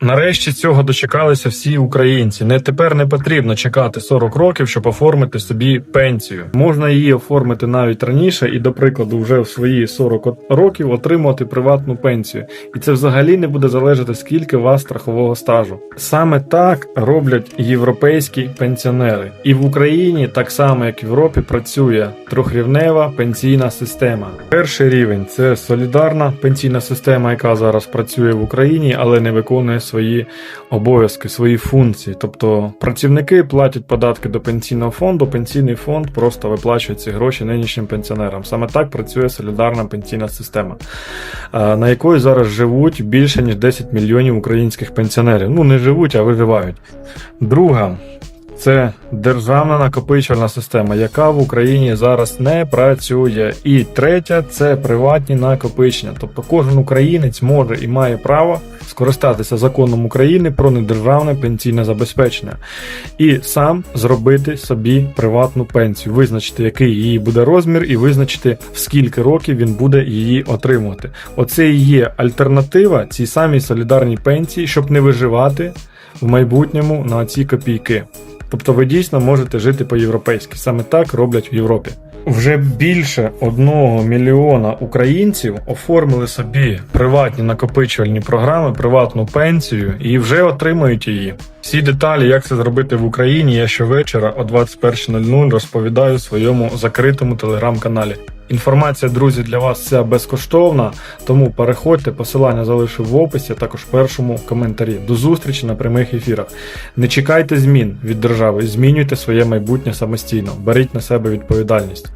Нарешті цього дочекалися всі українці. Не тепер не потрібно чекати 40 років, щоб оформити собі пенсію. Можна її оформити навіть раніше, і, до прикладу, вже в свої 40 років отримувати приватну пенсію. І це взагалі не буде залежати, скільки у вас страхового стажу. Саме так роблять європейські пенсіонери. І в Україні, так само як в Європі, працює трьохрівнева пенсійна система. Перший рівень це солідарна пенсійна система, яка зараз працює в Україні, але не виконує свої обов'язки, свої функції. Тобто працівники платять податки до пенсійного фонду, пенсійний фонд просто виплачує ці гроші нинішнім пенсіонерам. Саме так працює солідарна пенсійна система, е, на якої зараз живуть більше ніж 10 мільйонів українських пенсіонерів. Ну не живуть, а виживають. Друга. Це державна накопичувальна система, яка в Україні зараз не працює. І третя це приватні накопичення. Тобто кожен українець може і має право скористатися законом України про недержавне пенсійне забезпечення і сам зробити собі приватну пенсію, визначити, який її буде розмір, і визначити в скільки років він буде її отримувати. Оце і є альтернатива цій самій солідарній пенсії, щоб не виживати в майбутньому на ці копійки. Тобто ви дійсно можете жити по-європейськи. Саме так роблять в Європі. Вже більше одного мільйона українців оформили собі приватні накопичувальні програми, приватну пенсію і вже отримують її. Всі деталі, як це зробити в Україні, я щовечора о 21.00 розповідаю в своєму закритому телеграм-каналі. Інформація, друзі, для вас вся безкоштовна, тому переходьте, посилання залишу в описі, також в першому коментарі. До зустрічі на прямих ефірах. Не чекайте змін від держави, змінюйте своє майбутнє самостійно, беріть на себе відповідальність.